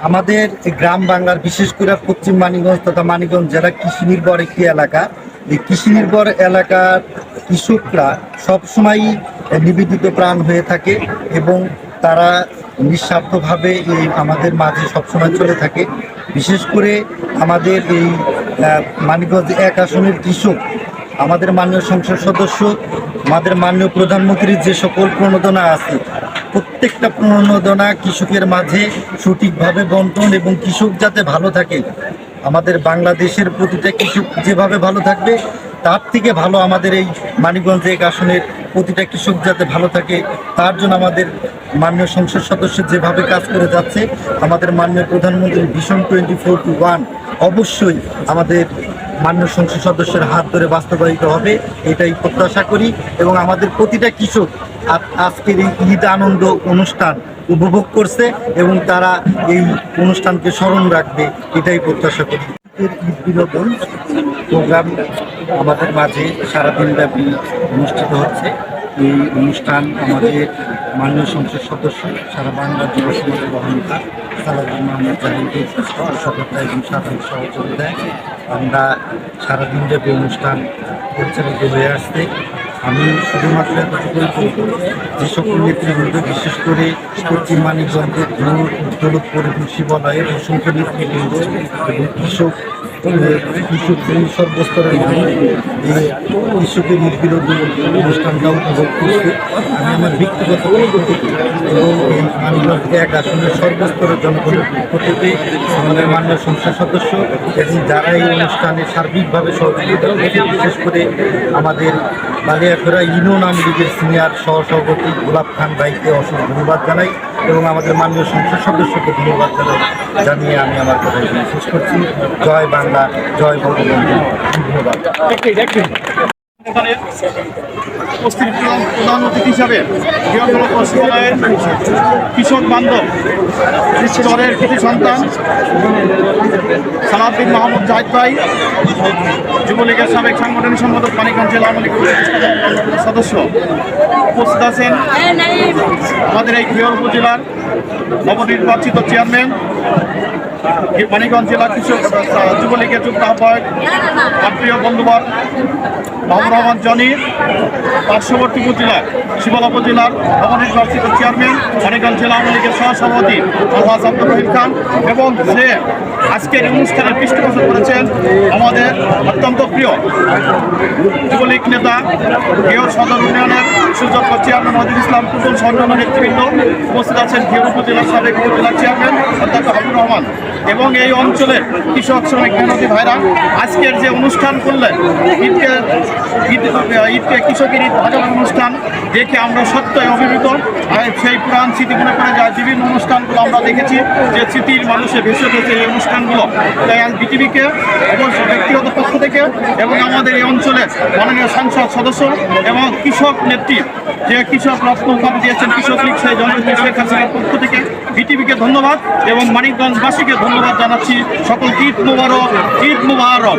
আমাদের গ্রাম বাংলার বিশেষ করে পশ্চিম মানিকগঞ্জ তথা মানিকগঞ্জ জেলা কৃষি নির্ভর একটি এলাকা। এই কৃষি নির্ভর এলাকার কৃষকরা সবসময়ই নিবেদিত প্রাণ হয়ে থাকে এবং তারা নিঃস্বার্থভাবে এই আমাদের মাঝে সবসময় চলে থাকে। বিশেষ করে আমাদের এই আহ, মানিকগঞ্জ এক আসনের কৃষক আমাদের মাননীয় সংসদ সদস্য আমাদের মাননীয় প্রধানমন্ত্রীর যে সকল প্রণোদনা আছে প্রত্যেকটা প্রণোদনা কৃষকের মাঝে সঠিকভাবে বন্টন এবং কৃষক যাতে ভালো থাকে, আমাদের বাংলাদেশের প্রতিটা কৃষক যেভাবে ভালো থাকবে, তার থেকে ভালো আমাদের এই মানিকগঞ্জ এক আসনের প্রতিটা কৃষক যাতে ভালো থাকে, তার জন্য আমাদের মাননীয় সংসদ সদস্য যেভাবে কাজ করে যাচ্ছে, আমাদের মাননীয় প্রধানমন্ত্রী ভীষণ টোয়েন্টি ফোর টু ওয়ান অবশ্যই আমাদের মাননীয় সংসদ সদস্যের হাত ধরে বাস্তবায়িত হবে, এটাই প্রত্যাশা করি এবং আমাদের প্রতিটা কৃষক আজ- আজকের এই ঈদ আনন্দ অনুষ্ঠান উপভোগ করছে এবং তারা এই অনুষ্ঠানকে স্মরণ রাখবে, এটাই প্রত্যাশা করি। ঈদ বিনোদন প্রোগ্রাম আমাদের মাঝে সারাদিন ব্যাপী অনুষ্ঠিত হচ্ছে। এই অনুষ্ঠান আমাদের মাননীয় সংসদ সদস্য সারা বাংলার যুব সমাজের বহনতা সালাদুল মোহাম্মদ জাহিদের সততা এবং সাধারণ সহযোগিতায় আমরা সারাদিন ব্যাপী অনুষ্ঠান পরিচালিত হয়ে আসছে। আমি শুধুমাত্র এতটুকুই বলব যে সকল নেতৃবৃন্দ, বিশেষ করে পশ্চিম মানিকগঞ্জের ধনুর দৌলতপুর এবং শিবালয়ের অসংখ্য নেতৃবৃন্দ এবং কৃষক কৃষক সর্বস্তরের মানুষ এই কৃষকের নির্বিরোধী অনুষ্ঠানটা উপভোগ করছে। আমি আমার ব্যক্তিগত এবং এই মানিকগঞ্জ এক আসনের সর্বস্তরের জনগণের পক্ষ থেকে আমাদের মাননীয় সংসদ সদস্য এবং যারা এই অনুষ্ঠানে সার্বিকভাবে সহযোগিতা বিশেষ করে আমাদের বালিয়াখোড়া ইউনিয়ন আওয়ামী লীগের সিনিয়র সহসভাপতি গোলাপ খান ভাইকে অসংখ্য ধন্যবাদ জানাই এবং আমাদের মাননীয় সংসদ সদস্যকে ধন্যবাদ জানাই, জানিয়ে আমি আমার কথা শেষ করছি। জয় বাংলা, জয় বঙ্গবন্ধু। ধন্যবাদ। উপস্থিত প্রধান অতিথি হিসাবে বৃহত্তর পশ্চিমবঙ্গের কৃষক বান্ধব স্তরের কৃষি সন্তান, সালাউদ্দিন মাহমুদ জাহিদ ভাই, যুবলীগের সাবেক সাংগঠনিক সম্পাদক মানিকগঞ্জ জেলা আওয়ামী সদস্য উপস্থিত আছেন। আমাদের এই ঘিওর উপজেলার নবনির্বাচিত চেয়ারম্যান মানিকগঞ্জ জেলা কৃষক যুবলীগের যুগ্ম আহ্বায়ক আমার প্রিয় বন্ধুবর মাহমুদ রহমান জনি, পার্শ্ববর্তী উপজেলার শিবলা উপজেলার নবনির্বাচিত চেয়ারম্যান, মানিকগঞ্জ জেলা আওয়ামী লীগের সহসভাপতি আলহাজ আব্দুর রহিম খান এবং সে আজকের অনুষ্ঠানের পৃষ্ঠপোষক করেছেন আমাদের অত্যন্ত প্রিয় যুবলীগ নেতা ঘিওর সদর ইউনিয়নের সুযোগ্য চেয়ারম্যান নজরুল ইসলাম কুতুল সন্ন্যান্য নেতৃবৃন্দ উপস্থিত আছেন ঘিওর উপজেলার সাবেক উপজেলা চেয়ারম্যান অধ্যক্ষ হাবিবুর রহমান এবং এই অঞ্চলের কৃষক শ্রমিক মেহনতি ভাইরা। আজকের যে অনুষ্ঠান করলেন, ঈদকে ঈদ, ঈদকে কৃষকের ঈদ ভাজন অনুষ্ঠান দেখে আমরা সত্যই অভিভূত। সেই পুরাণ স্মৃতি মনে করে যায়, বিভিন্ন অনুষ্ঠানগুলো আমরা দেখেছি যে স্মৃতির মানুষে ভেসে উঠেছে এই অনুষ্ঠানগুলো। তাই আজ বিটিভিকে অবশ্যই ব্যক্তিগত পক্ষ থেকে এবং আমাদের এই অঞ্চলের মাননীয় সংসদ সদস্য এবং কৃষক নেত্রী, যে কৃষক রত্ন উপাধি দিয়েছেন, কৃষক লীগ সেই জননেত্রী শেখ হাসিনার পক্ষ থেকে, বিটিভিকে ধন্যবাদ এবং মানিকগঞ্জবাসীকে ধন্যবাদ জানাচ্ছি। সকল ঈদ মুবারক ঈদ মুবারক।